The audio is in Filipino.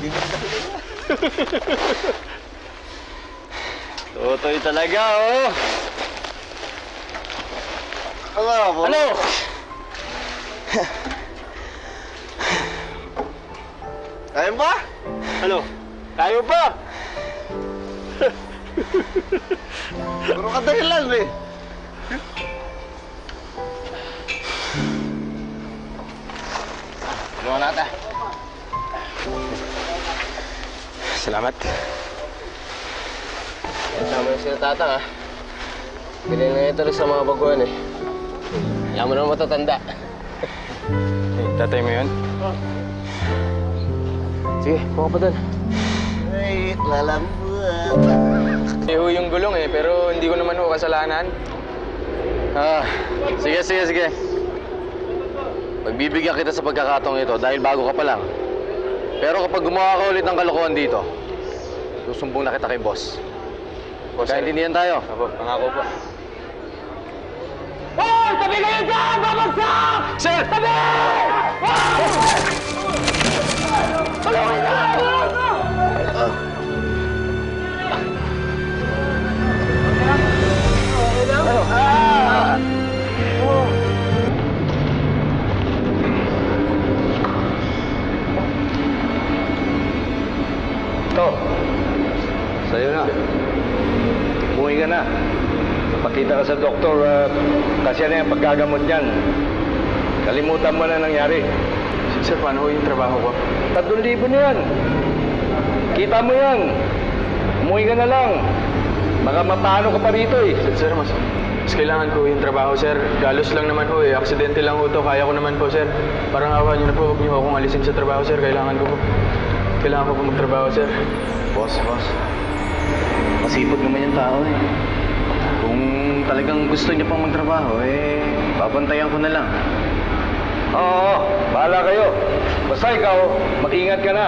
Totoy talaga, oh. Ano po? Ano? Kaya ba? Ano? Tayo pa? Puro ka dahilan eh. Ano nata? Salamat. Kasama yung sila tatang ah. Bili na ito rin sa mga baguhan eh. Kaya mo naman matatanda. Tatay mo yun? Sige, kuha pa doon. Ay, lalambot. Eh, ho yung gulong eh, pero hindi ko naman ho kasalanan. Ah, sige, sige, sige. Magbibigyan kita sa pagkakataong ito dahil bago ka pa lang. Pero kapag gumawa ka ulit ng kalokohan dito, susumbong na kita kay boss. Sir. Kaintindihan tayo. Apo, pangako po. Sir! Tabi! Ito. Sa'yo na. Umuwi ka na. Pakita ka sa doktor at kasi na yung paggagamot niyan. Kalimutan mo na nangyari. Sir, paano yung trabaho ko? Tatlong libo na yan. Kita mo yan. Umuwi ka na lang. Baka mapano ka pa rito eh. Sir, mas, mas kailangan ko yung trabaho, sir. Galos lang naman ho eh. Aksidente lang ho to. Kaya ko naman po, sir. Parang awa niyo na po. Huwag niyo akong alisin sa trabaho, sir. Kailangan ko po. Kailangan ko po magtrabaho, sir. Boss, boss. Masipag naman yung tao eh. Kung talagang gusto niya pang magtrabaho, eh, babantayan ko na lang. Oo, bahala kayo. Basta ikaw, mag-ingat ka na.